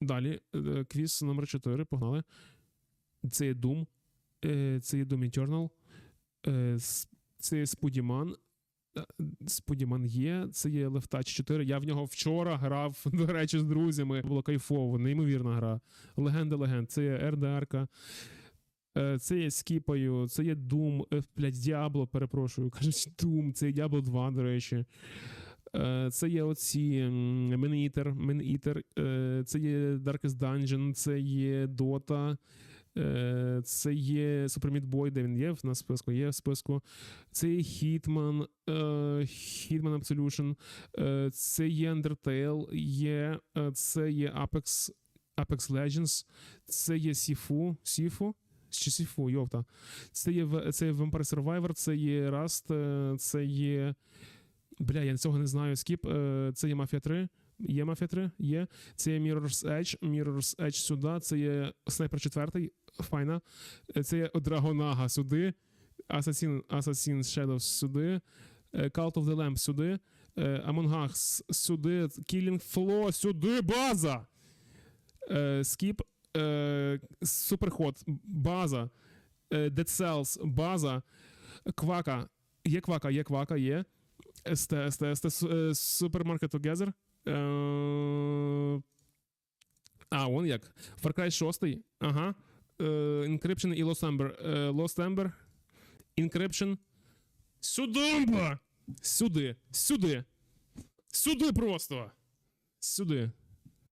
Далі, е, квіз номер 4, погнали. Це є Doom, е, це є Doom Eternal, е, це є Спудіман. Спудіман є, це є Touch 4. Я в нього вчора грав, до речі, з друзями. Було кайфово, неймовірна гра. Легенда легенд, це є. Е, Це є Скіпаю, це є Doom, блядь, Diablo, перепрошую, кажуть, Doom, це є Diablo 2, до речі. Е, Це є оці Мен-Eater, е, це є Darkest Dungeon, це є Dota, е, це є Super Meat Boy, де він є в нас в списку, є в списку. Це є Hitman, е, Hitman Absolution, е, це є Undertale, є, е, це є Apex, Apex Legends, це є Sifu, Sifu, чи Sifu, йовта. Це є, це є Vampire Survivor, це є Rust, е, це є. Бля, я цього не знаю. Скіп. Е, Це є Mafia 3. Є Mafia 3? Є. Це є Mirror's Edge. Mirror's Edge сюди. Це є Sniper 4. Файна. Е, Це є Dragonaga сюди. Assassin, Assassin's Shadows сюди. е, Cult of the Lamb сюди. е, Among Us сюди. Killing Floor сюди. База! Е, Скіп. е, Суперход. База. е, Dead Cells. База. Квака. Є квака, є квака, є. СТ, СТ, СТ, е, Supermarket Together. Е, А, вон як. Far Cry 6. Ага. Е, Encryption і Lost Ember. Е, Lost Ember. Encryption. Сюдомба! Сюди. Сюди. Сюди просто. Сюди.